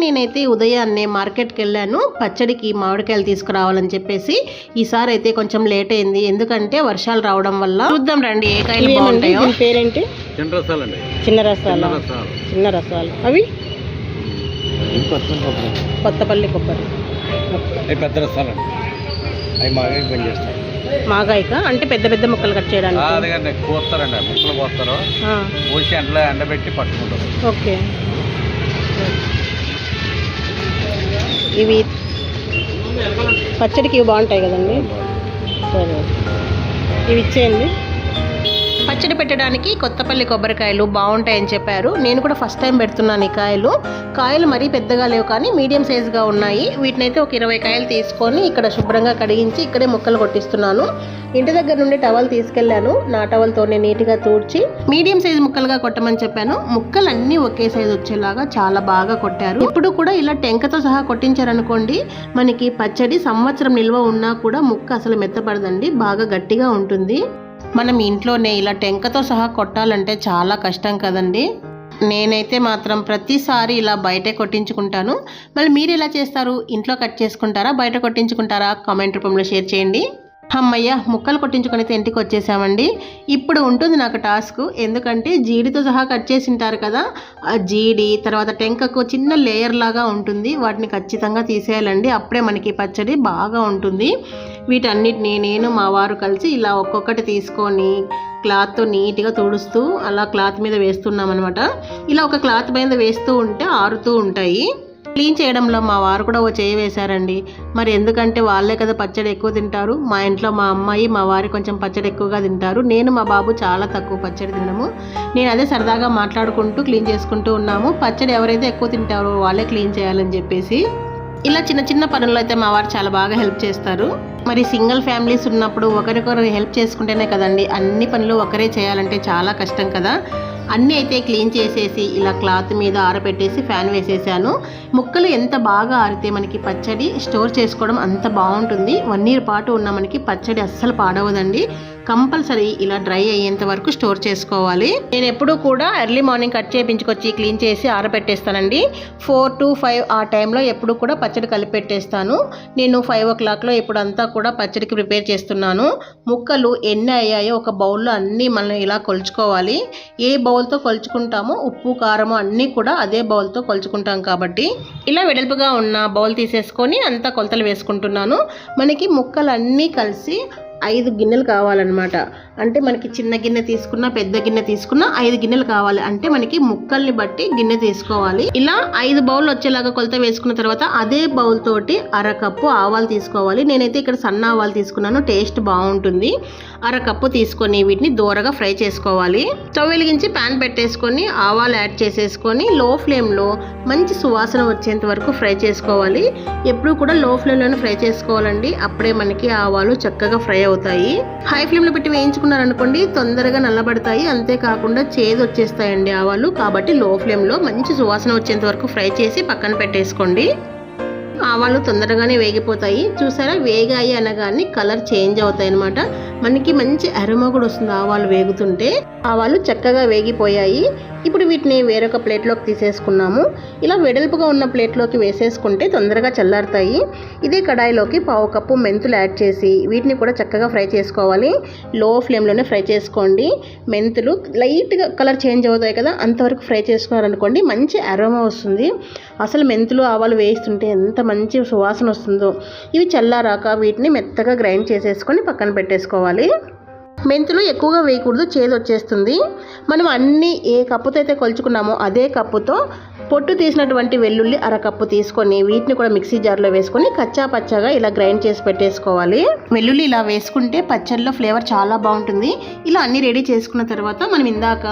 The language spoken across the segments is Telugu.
నేనైతే ఉదయాన్నే మార్కెట్కి వెళ్ళాను పచ్చడికి మామిడికాయలు తీసుకురావాలని చెప్పేసి ఈసారి అయితే కొంచెం లేట్ అయింది. ఎందుకంటే వర్షాలు రావడం వల్ల చూద్దాం రండి ఏ కాయలు బాగుంటాయో. పేరేంటి? చిన్న రసాలండి చిన్న రసాలు? చిన్న రసాలు. చిన్న రసాలు. అవి? కొత్తపల్లి కొబ్బరి. పెద్ద రసాలండి అవి మాగా పని చేస్తాయి. మాగాయిక? అంటే పెద్ద పెద్ద ముక్కలు కట్ చేయడానికి? కోస్తారండి. ముక్కలు కోస్తారు. ఆ, కోసి ఎండలో ఎండబెట్టి పట్టుకుంటారు. ఓకే. ఇవి పచ్చడికి ఇవి బాగుంటాయి కదండి. సరే. ఇవి ఇచ్చేయండి. పచ్చడి పెట్టడానికి కొత్తపల్లి కొబ్బరికాయలు బాగుంటాయని చెప్పారు. నేను కూడా ఫస్ట్ టైం పెడుతున్నాను ఈ కాయలు. కాయలు మరీ పెద్దగా లేవు కానీ మీడియం సైజుగా ఉన్నాయి. వీటినైతే ఒక ఇరవై కాయలు తీసుకొని ఇక్కడ శుభ్రంగా కడిగించి ఇక్కడే ముక్కలు కొట్టిస్తున్నాను. ఇంటి దగ్గర నుండి టవల్ తీసుకెళ్ళాను నా టవల్తోనే నీట్గా తూడ్చి మీడియం సైజ్ ముక్కలుగా కొట్టమని చెప్పాను. ముక్కలు అన్నీ ఒకే సైజు వచ్చేలాగా చాలా బాగా కొట్టారు. ఇప్పుడు కూడా ఇలా టెంకతో సహా కొట్టించారనుకోండి మనకి పచ్చడి సంవత్సరం నిల్వ ఉన్నా కూడా ముక్క అసలు మెత్తపడదండి. బాగా గట్టిగా ఉంటుంది. మనం ఇంట్లోనే ఇలా టెంకతో సహా కొట్టాలంటే చాలా కష్టం కదండి. నేనైతే మాత్రం ప్రతిసారి ఇలా బయటే కొట్టించుకుంటాను. మళ్ళీ మీరు ఎలా చేస్తారు? ఇంట్లో కట్ చేసుకుంటారా? బయట కొట్టించుకుంటారా? కామెంట్ రూపంలో షేర్ చేయండి. అమ్మయ్య ముక్కలు కొట్టించుకొని అయితే ఇంటికి వచ్చేసామండి. ఇప్పుడు ఉంటుంది నాకు టాస్క్. ఎందుకంటే జీడితో సహా కట్ చేసి ఉంటారు కదా ఆ జీడి తర్వాత టెంకకు చిన్న లేయర్ లాగా ఉంటుంది. వాటిని ఖచ్చితంగా తీసేయాలండి. అప్పుడే మనకి పచ్చడి బాగా ఉంటుంది. వీటన్నిటిని నేను మా వారు కలిసి ఇలా ఒక్కొక్కటి తీసుకొని క్లాత్తో నీట్గా తుడుస్తూ అలా క్లాత్ మీద వేస్తున్నాం అనమాట ఇలా ఒక క్లాత్ మీద వేస్తూ ఉంటే ఆరుతూ ఉంటాయి. క్లీన్ చేయడంలో మా వారు కూడా ఓ చేయి వేశారండి. మరి ఎందుకంటే వాళ్ళే కదా పచ్చడి ఎక్కువ తింటారు. మా ఇంట్లో మా అమ్మాయి మా వారి కొంచెం పచ్చడి ఎక్కువగా తింటారు. నేను మా బాబు చాలా తక్కువ పచ్చడి తినము. నేను అదే సరదాగా మాట్లాడుకుంటూ క్లీన్ చేసుకుంటూ ఉన్నాము. పచ్చడి ఎవరైతే ఎక్కువ తింటారో వాళ్ళే క్లీన్ చేయాలని చెప్పేసి. ఇలా చిన్న చిన్న పనుల్లో అయితే మా వారు చాలా బాగా హెల్ప్ చేస్తారు. మరి సింగిల్ ఫ్యామిలీస్ ఉన్నప్పుడు ఒకరికొకరు హెల్ప్ చేసుకుంటేనే కదండి. అన్ని పనులు ఒకరే చేయాలంటే చాలా కష్టం కదా. అన్నీ అయితే క్లీన్ చేసేసి ఇలా క్లాత్ మీద ఆరబెట్టేసి ఫ్యాన్ వేసేసాను. ముక్కలు ఎంత బాగా ఆరితే మనకి పచ్చడి స్టోర్ చేసుకోవడం అంత బాగుంటుంది. వన్ ఇయర్ పాటు ఉన్న మనకి పచ్చడి అస్సలు పాడవదండి. కంపల్సరీ ఇలా డ్రై అయ్యేంత వరకు స్టోర్ చేసుకోవాలి. నేను ఎప్పుడూ కూడా ఎర్లీ మార్నింగ్ కట్ చేయించుకొచ్చి క్లీన్ చేసి ఆరబెట్టేస్తానండి. ఫోర్ టు ఫైవ్ ఆ టైంలో ఎప్పుడు కూడా పచ్చడి కలిపి పెట్టేస్తాను నేను ఫైవ్ ఓ క్లాక్లో ఇప్పుడు అంతా కూడా పచ్చడికి ప్రిపేర్ చేస్తున్నాను. ముక్కలు ఎన్ని అయ్యాయో ఒక బౌల్లో అన్నీ మనం ఇలా కొలుచుకోవాలి. ఏ బౌల్తో కొలుచుకుంటామో ఉప్పు కారము అన్నీ కూడా అదే బౌల్తో కొలుచుకుంటాం కాబట్టి. ఇలా వెడల్పుగా ఉన్న బౌల్ తీసేసుకొని అంతా కొలతలు వేసుకుంటున్నాను. మనకి ముక్కలు అన్నీ కలిసి ఐదు గిన్నెలు కావాలన్నమాట. అంటే మనకి చిన్న గిన్నె తీసుకున్నా పెద్ద గిన్నె తీసుకున్నా ఐదు గిన్నెలు కావాలి. అంటే మనకి ముక్కల్ని బట్టి గిన్నె తీసుకోవాలి. ఇలా ఐదు బౌల్ వచ్చేలాగా కొలత వేసుకున్న తర్వాత అదే బౌల్ తోటి అరకప్పు ఆవాలు తీసుకోవాలి. నేనైతే ఇక్కడ సన్న ఆవాలు తీసుకున్నాను. టేస్ట్ బాగుంటుంది. అరకప్పు తీసుకొని వీటిని దూరగా ఫ్రై చేసుకోవాలి. స్టవ్ వెలిగించి ప్యాన్ పెట్టేసుకొని ఆవాలు యాడ్ చేసేసుకొని లో ఫ్లేమ్లో మంచి సువాసన వచ్చేంత వరకు ఫ్రై చేసుకోవాలి. ఎప్పుడు కూడా లో ఫ్లేమ్లోనే ఫ్రై చేసుకోవాలండి. అప్పుడే మనకి ఆవాలు చక్కగా ఫ్రై అవుతాయి. హై ఫ్లేమ్లో పెట్టి వేయించుకున్నారనుకోండి తొందరగా నల్లబడతాయి. అంతేకాకుండా చేదు వచ్చేస్తాయండి ఆవాలు. కాబట్టి లో ఫ్లేమ్లో మంచి సువాసన వచ్చేంత వరకు ఫ్రై చేసి పక్కన పెట్టేసుకోండి. ఆవాలు తొందరగానే వేగిపోతాయి. చూసారా? వేగాయి అనగానే కలర్ చేంజ్ అవుతాయి అనమాట మనకి మంచి అరోమా కూడా వస్తుంది ఆవాలు వేగుతుంటే. ఆవాలు చక్కగా వేగిపోయాయి. ఇప్పుడు వీటిని వేరొక ప్లేట్లోకి తీసేసుకున్నాము. ఇలా వెడల్పుగా ఉన్న ప్లేట్లోకి వేసేసుకుంటే తొందరగా చల్లారుతాయి. ఇదే కడాయిలోకి పావు కప్పు మెంతులు యాడ్ చేసి వీటిని కూడా చక్కగా ఫ్రై చేసుకోవాలి. లో ఫ్లేమ్లోనే ఫ్రై చేసుకోండి. మెంతులు లైట్గా కలర్ చేంజ్ అవుతాయి కదా అంతవరకు ఫ్రై చేసుకున్నారనుకోండి మంచి అరోమా వస్తుంది. అసలు మెంతులు ఆవాలు వేస్తుంటే ఎంత మంచి సువాసన వస్తుందో ఇవి చల్లారాక వీటిని మెత్తగా గ్రైండ్ చేసేసుకొని పక్కన పెట్టేసుకోవాలి. మెంతులు ఎక్కువగా వేయకూడదు చేదు వచ్చేస్తుంది. మనం అన్ని ఏ కప్పుతో అయితే కొలుచుకున్నామో అదే కప్పుతో పొట్టు తీసినటువంటి వెల్లుల్లి అరకప్పు తీసుకొని వీటిని కూడా మిక్సీ జార్లో వేసుకొని కచ్చా పచ్చగా ఇలా గ్రైండ్ చేసి పెట్టేసుకోవాలి. వెల్లుల్లి ఇలా వేసుకుంటే పచ్చడిలో ఫ్లేవర్ చాలా బాగుంటుంది. ఇలా అన్నీ రెడీ చేసుకున్న తర్వాత మనం ఇందాక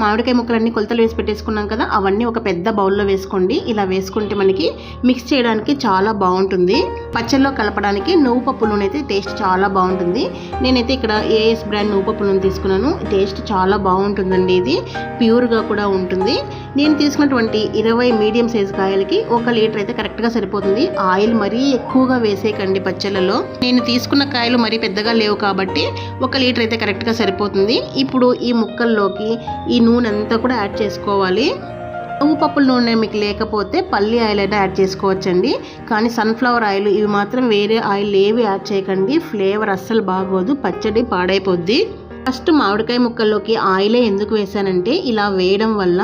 మామిడికాయ ముక్కలన్నీ కొలతలు వేసి పెట్టేసుకున్నాం కదా అవన్నీ ఒక పెద్ద బౌల్లో వేసుకోండి. ఇలా వేసుకుంటే మనకి మిక్స్ చేయడానికి చాలా బాగుంటుంది. పచ్చళ్ళలో కలపడానికి నువ్వు పప్పు నూనె అయితే టేస్ట్ చాలా బాగుంటుంది. నేనైతే ఇక్కడ ఏఎస్ బ్రాండ్ నువ్వు పప్పు నూనె తీసుకున్నాను. టేస్ట్ చాలా బాగుంటుందండి ఇది. ప్యూర్గా కూడా ఉంటుంది. నేను తీసుకున్నటువంటి ఇరవై మీడియం సైజ్ కాయలకి ఒక లీటర్ అయితే కరెక్ట్గా సరిపోతుంది. ఆయిల్ మరీ ఎక్కువగా వేసేయకండి పచ్చళ్ళలో. నేను తీసుకున్న కాయలు మరీ పెద్దగా లేవు కాబట్టి ఒక లీటర్ అయితే కరెక్ట్గా సరిపోతుంది. ఇప్పుడు ఈ ముక్కల్లోకి ఈ నూనె అంతా కూడా యాడ్ చేసుకోవాలి. నువ్వు పప్పుల నూనె మీకు లేకపోతే పల్లి ఆయిల్ అయినా యాడ్ చేసుకోవచ్చండి. కానీ సన్ఫ్లవర్ ఆయిల్ ఇవి మాత్రం వేరే ఆయిల్ ఏవి యాడ్ చేయకండి. ఫ్లేవర్ అస్సలు బాగోదు. పచ్చడి పాడైపోద్ది. ఫస్ట్ మామిడికాయ ముక్కల్లోకి ఆయిలే ఎందుకు వేసానంటే ఇలా వేయడం వల్ల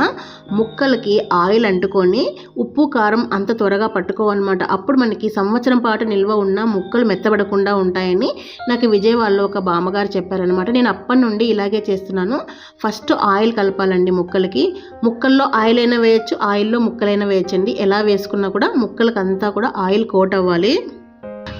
ముక్కలకి ఆయిల్ అంటుకొని ఉప్పు కారం అంత త్వరగా పట్టుకోవన్నమాట. అప్పుడు మనకి సంవత్సరం పాటు నిల్వ ఉన్న ముక్కలు మెత్తబడకుండా ఉంటాయని నాకు విజయవాడలో ఒక బామ్మగారు చెప్పారనమాట నేను అప్పటి నుండి ఇలాగే చేస్తున్నాను. ఫస్ట్ ఆయిల్ కలపాలండి ముక్కలకి. ముక్కల్లో ఆయిల్ అయినా వేయచ్చు ఆయిల్లో ముక్కలైనా వేయచ్చండి. ఎలా వేసుకున్నా కూడా ముక్కలకి అంతా కూడా ఆయిల్ కోట్ అవ్వాలి.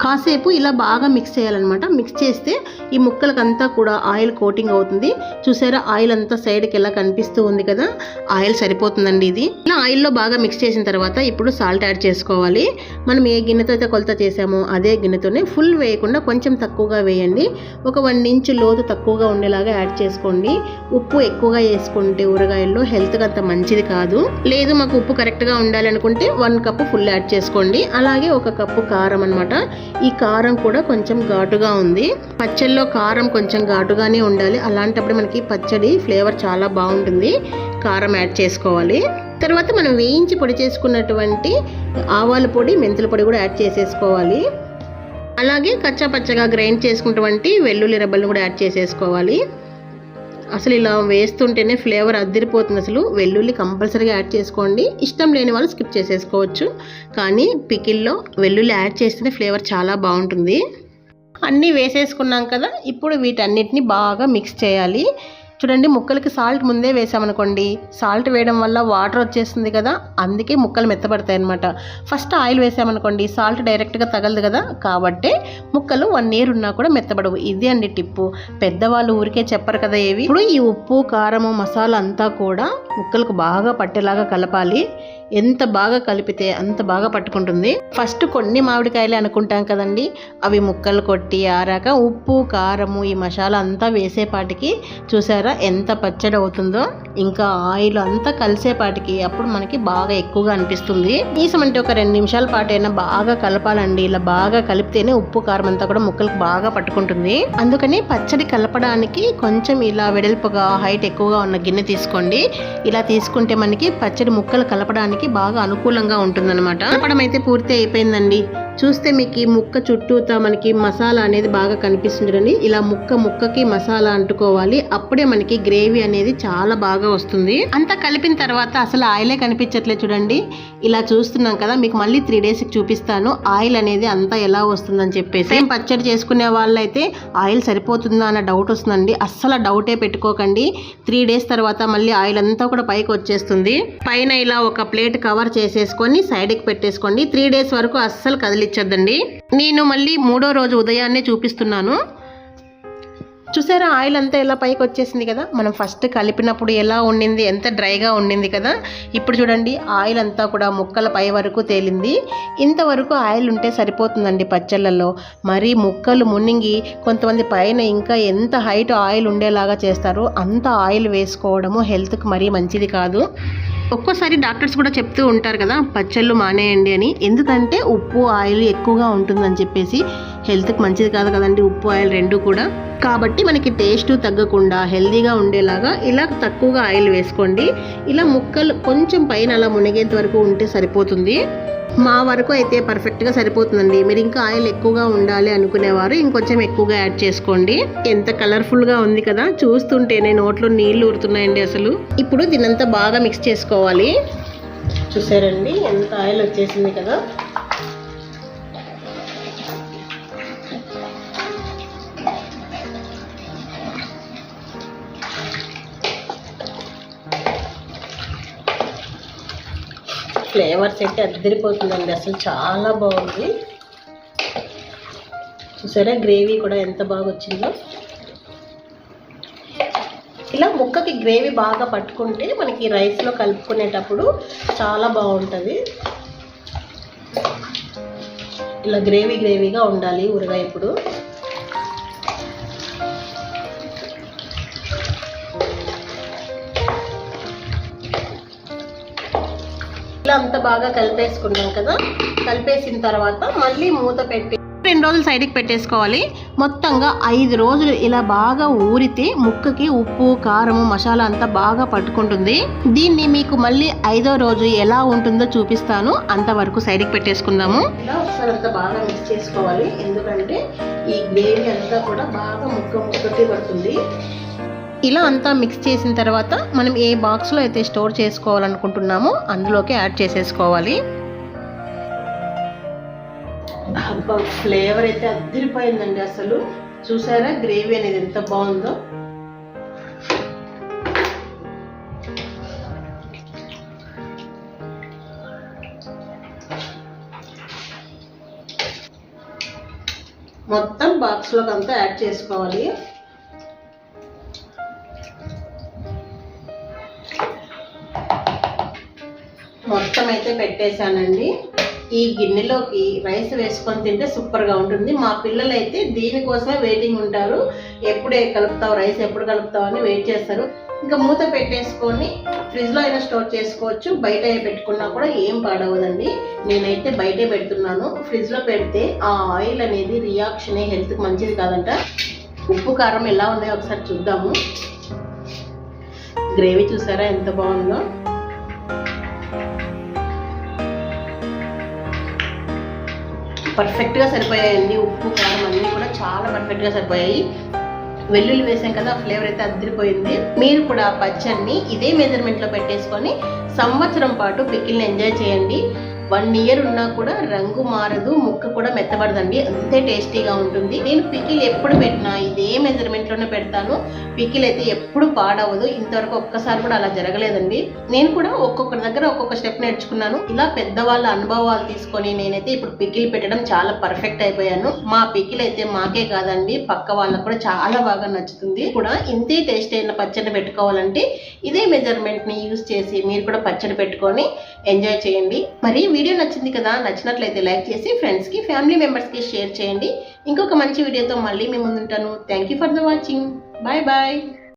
కాసేపు ఇలా బాగా మిక్స్ చేయాలన్నమాట. మిక్స్ చేస్తే ఈ ముక్కలకంతా కూడా ఆయిల్ కోటింగ్ అవుతుంది. చూసారా ఆయిల్ అంతా సైడ్కి ఎలా కనిపిస్తూ ఉంది కదా? ఆయిల్ సరిపోతుందండి ఇది. ఇలా ఆయిల్లో బాగా మిక్స్ చేసిన తర్వాత ఇప్పుడు సాల్ట్ యాడ్ చేసుకోవాలి. మనం ఏ గిన్నెతో అయితే కొలత చేసామో అదే గిన్నెతోనే ఫుల్ వేయకుండా కొంచెం తక్కువగా వేయండి. ఒక వన్ ఇంచ్ లోతు తక్కువగా ఉండేలాగా యాడ్ చేసుకోండి. ఉప్పు ఎక్కువగా వేసుకుంటే ఊరగాయల్లో హెల్త్కి అంత మంచిది కాదు. లేదు మాకు ఉప్పు కరెక్ట్గా ఉండాలనుకుంటే వన్ కప్పు ఫుల్ యాడ్ చేసుకోండి. అలాగే ఒక కప్పు కారం అనమాట ఈ కారం కూడా కొంచెం ఘాటుగా ఉంది. పచ్చళ్ళలో కారం కొంచెం ఘాటుగానే ఉండాలి. అలాంటప్పుడు మనకి పచ్చడి ఫ్లేవర్ చాలా బాగుంటుంది. కారం యాడ్ చేసుకోవాలి. తర్వాత మనం వేయించి పొడి చేసుకున్నటువంటి ఆవాల పొడి మెంతుల పొడి కూడా యాడ్ చేసేసుకోవాలి. అలాగే కచ్చా పచ్చగా గ్రైండ్ చేసుకున్నటువంటి వెల్లుల్లి రెబ్బలను కూడా యాడ్ చేసేసుకోవాలి. అసలు ఇలా వేస్తుంటేనే ఫ్లేవర్ అద్దరిపోతుంది అసలు. వెల్లుల్లి కంపల్సరీగా యాడ్ చేసుకోండి. ఇష్టం లేని వాళ్ళు స్కిప్ చేసేసుకోవచ్చు. కానీ పికిల్లో వెల్లుల్లి యాడ్ చేస్తేనే ఫ్లేవర్ చాలా బాగుంటుంది. అన్నీ వేసేసుకున్నాం కదా ఇప్పుడు వీటన్నిటిని బాగా మిక్స్ చేయాలి. చూడండి ముక్కలకి సాల్ట్ ముందే వేసామనుకోండి సాల్ట్ వేయడం వల్ల వాటర్ వచ్చేస్తుంది కదా అందుకే ముక్కలు మెత్తబడతాయి అనమాట ఫస్ట్ ఆయిల్ వేసామనుకోండి సాల్ట్ డైరెక్ట్గా తగలదు కదా కాబట్టి ముక్కలు వన్ ఇయర్ ఉన్నా కూడా మెత్తబడవు. ఇది అండి టిప్పు. పెద్దవాళ్ళు ఊరికే చెప్పరు కదా ఏవి? ఇప్పుడు ఈ ఉప్పు కారము మసాలా అంతా కూడా ముక్కలకు బాగా పట్టేలాగా కలపాలి. ఎంత బాగా కలిపితే అంత బాగా పట్టుకుంటుంది. ఫస్ట్ కొన్ని మామిడికాయలే అనుకుంటాం కదండి. అవి ముక్కలు కొట్టి ఆరాక ఉప్పు కారము ఈ మసాలా అంతా వేసేపాటికి చూసారా? ఎంత పచ్చడి అవుతుందో ఇంకా ఆయిల్ అంతా కలిసేపాటికి అప్పుడు మనకి బాగా ఎక్కువగా అనిపిస్తుంది. కనీసం అంటే ఒక రెండు నిమిషాల పాటైనా బాగా కలపాలండి. ఇలా బాగా కలిపితేనే ఉప్పు కారం అంతా కూడా ముక్కలకు బాగా పట్టుకుంటుంది. అందుకని పచ్చడి కలపడానికి కొంచెం ఇలా వెడల్పుగా హైట్ ఎక్కువగా ఉన్న గిన్నె తీసుకోండి. ఇలా తీసుకుంటే మనకి పచ్చడి ముక్కలు కలపడానికి బాగా అనుకూలంగా ఉంటుందన్నమాట. కలపడం అయితే పూర్తి అయిపోయిందండి. చూస్తే మీకు ఈ ముక్క చుట్టూతా మనకి మసాలా అనేది బాగా కనిపిస్తుంది చూడండి. ఇలా ముక్క ముక్కకి మసాలా అంటుకోవాలి. అప్పుడే మనకి గ్రేవీ అనేది చాలా బాగా వస్తుంది. అంతా కలిపిన తర్వాత అసలు ఆయిలే కనిపించట్లేదు చూడండి. ఇలా చూస్తున్నాం కదా మీకు మళ్ళీ త్రీ డేస్కి చూపిస్తాను. ఆయిల్ అనేది అంతా ఎలా వస్తుందని చెప్పేసి. సేమ్ పచ్చడి చేసుకునే వాళ్ళైతే ఆయిల్ సరిపోతుందా అన్న డౌట్ వస్తుందండి. అస్సలు డౌటే పెట్టుకోకండి. త్రీ డేస్ తర్వాత మళ్ళీ ఆయిల్ అంతా కూడా పైకి వచ్చేస్తుంది. పైన ఇలా ఒక ప్లేట్ కవర్ చేసేసుకొని సైడ్కి పెట్టేసుకోండి. త్రీ డేస్ వరకు అస్సలు కదిలిచ్చొద్దండి నేను మళ్ళీ మూడో రోజు ఉదయాన్నే చూపిస్తున్నాను. చూసారా ఆయిల్ అంతా ఎలా పైకి వచ్చేసింది కదా? మనం ఫస్ట్ కలిపినప్పుడు ఎలా ఉండింది ఎంత డ్రైగా ఉండింది కదా? ఇప్పుడు చూడండి ఆయిల్ అంతా కూడా ముక్కల పై వరకు తేలింది. ఇంతవరకు ఆయిల్ ఉంటే సరిపోతుందండి పచ్చళ్ళల్లో మరి ముక్కలు మునిగి కొంతమంది పైన ఇంకా ఎంత హైట్ ఆయిల్ ఉండేలాగా చేస్తారు అంత ఆయిల్ వేసుకోవడము హెల్త్కి మరీ మంచిది కాదు. ఒక్కోసారి డాక్టర్స్ కూడా చెప్తూ ఉంటారు కదా పచ్చళ్ళు మానేయండి అని. ఎందుకంటే ఉప్పు ఆయిల్ ఎక్కువగా ఉంటుందని చెప్పేసి హెల్త్కి మంచిది కాదు కదండి ఉప్పు ఆయిల్ రెండు కూడా. కాబట్టి మనకి టేస్ట్ తగ్గకుండా హెల్తీగా ఉండేలాగా ఇలా తక్కువగా ఆయిల్ వేసుకోండి. ఇలా ముక్కలు కొంచెం పైన అలా మునిగేంత వరకు ఉంటే సరిపోతుంది. మా వరకు అయితే పర్ఫెక్ట్గా సరిపోతుందండి. మీరు ఇంకా ఆయిల్ ఎక్కువగా ఉండాలి అనుకునేవారు ఇంకొంచెం ఎక్కువగా యాడ్ చేసుకోండి. ఎంత కలర్ఫుల్గా ఉంది కదా చూస్తుంటేనే నోట్లో నీళ్ళు ఊరుతున్నాయండి అసలు. ఇప్పుడు దీనంతా బాగా మిక్స్ చేసుకోవాలి. చూసారండి ఎంత ఆయిల్ వచ్చేసింది కదా. ఫ్లేవర్స్ అయితే అద్దరిపోతుందండి అసలు చాలా బాగుంది. చూసారా గ్రేవీ కూడా ఎంత బాగా వచ్చిందో ఇలా ముక్కకి గ్రేవీ బాగా పట్టుకుంటే మనకి రైస్లో కలుపుకునేటప్పుడు చాలా బాగుంటుంది. ఇలా గ్రేవీ గ్రేవీగా ఉండాలి ఊరగాయ ఇప్పుడు ఇలా అంత బాగా కలిపేసుకున్నాం కదా కలిపేసిన తర్వాత మళ్ళీ మూత పెట్టి రెండు రోజులు సైడ్కి పెట్టేసుకోవాలి. మొత్తంగా ఐదు రోజులు ఇలా బాగా ఊరితే ముక్కకి ఉప్పు కారము మసాలా అంతా బాగా పట్టుకుంటుంది. దీన్ని మీకు మళ్ళీ ఐదో రోజు ఎలా ఉంటుందో చూపిస్తాను. అంతవరకు సైడ్కి పెట్టేసుకుందాము. ఇలా ఒకసారి అంతా బాగా మిక్స్ చేసుకోవాలి. ఎందుకంటే ఈ గ్రేవీ అంతా కూడా బాగా ముక్క ముక్కకి పడుతుంది. ఇలా అంతా మిక్స్ చేసిన తర్వాత మనం ఏ బాక్స్లో అయితే స్టోర్ చేసుకోవాలనుకుంటున్నామో అందులోకి యాడ్ చేసేసుకోవాలి. ఫ్లేవర్ అయితే అద్దరిపోయిందండి అసలు. చూసారా గ్రేవీ అనేది ఎంత బాగుందో. మొత్తం బాక్స్లోకి అంతా యాడ్ చేసుకోవాలి. మొత్తం అయితే పెట్టేశానండి. ఈ గిన్నెలోకి రైస్ వేసుకొని తింటే సూపర్గా ఉంటుంది. మా పిల్లలు అయితే దీనికోసమే వెయిటింగ్ ఉంటారు. ఎప్పుడే కలుపుతావు రైస్ ఎప్పుడు కలుపుతావు అని వెయిట్ చేస్తారు. ఇంకా మూత పెట్టేసుకొని ఫ్రిడ్జ్లో అయినా స్టోర్ చేసుకోవచ్చు. బయట పెట్టుకున్నా కూడా ఏం పాడవదండి. నేనైతే బయటే పెడుతున్నాను. ఫ్రిడ్జ్లో పెడితే ఆ ఆయిల్ అనేది రియాక్షన్ హెల్త్కి మంచిది కాదంట. ఉప్పు కారం ఎలా ఉన్నాయో ఒకసారి చూద్దాము. గ్రేవీ చూసారా? ఎంత బాగుందో. పర్ఫెక్ట్గా సరిపోయాయండి ఉప్పు కారం అన్నీ కూడా చాలా పర్ఫెక్ట్గా సరిపోయాయి. వెల్లుల్లి వేసాం కదా ఫ్లేవర్ అయితే అదిరిపోయింది మీరు కూడా పచ్చడిని ఇదే మెజర్మెంట్లో పెట్టేసుకొని సంవత్సరం పాటు పికిల్ని ఎంజాయ్ చేయండి. వన్ ఇయర్ ఉన్నా కూడా రంగు మారదు ముక్క కూడా మెత్తబడదండి. అంతే టేస్టీగా ఉంటుంది. నేను పికిల్ ఎప్పుడు పెట్టినా ఇదే మెజర్మెంట్లోనే పెడతాను. పికిల్ అయితే ఎప్పుడు పాడవదు. ఇంతవరకు ఒక్కసారి కూడా అలా జరగలేదండి. నేను కూడా ఒక్కొక్క దగ్గర ఒక్కొక్క స్టెప్ నేర్చుకున్నాను. ఇలా పెద్దవాళ్ళ అనుభవాలు తీసుకొని నేనైతే ఇప్పుడు పికిల్ పెట్టడం చాలా పర్ఫెక్ట్ అయిపోయాను. మా పికిల్ అయితే మాకే కాదండి. పక్క వాళ్ళకు కూడా చాలా బాగా నచ్చుతుంది. కూడా ఇంతే టేస్ట్ అయిన పచ్చడి పెట్టుకోవాలంటే ఇదే మెజర్మెంట్ని యూస్ చేసి మీరు కూడా పచ్చడి పెట్టుకొని ఎంజాయ్ చేయండి. మరి వీడియో నచ్చింది కదా నచ్చినట్లయితే లైక్ చేసి ఫ్రెండ్స్కి ఫ్యామిలీ మెంబర్స్కి షేర్ చేయండి. ఇంకొక మంచి వీడియోతో మళ్ళీ మేము ముందుంటాను. Thank you for the watching bye bye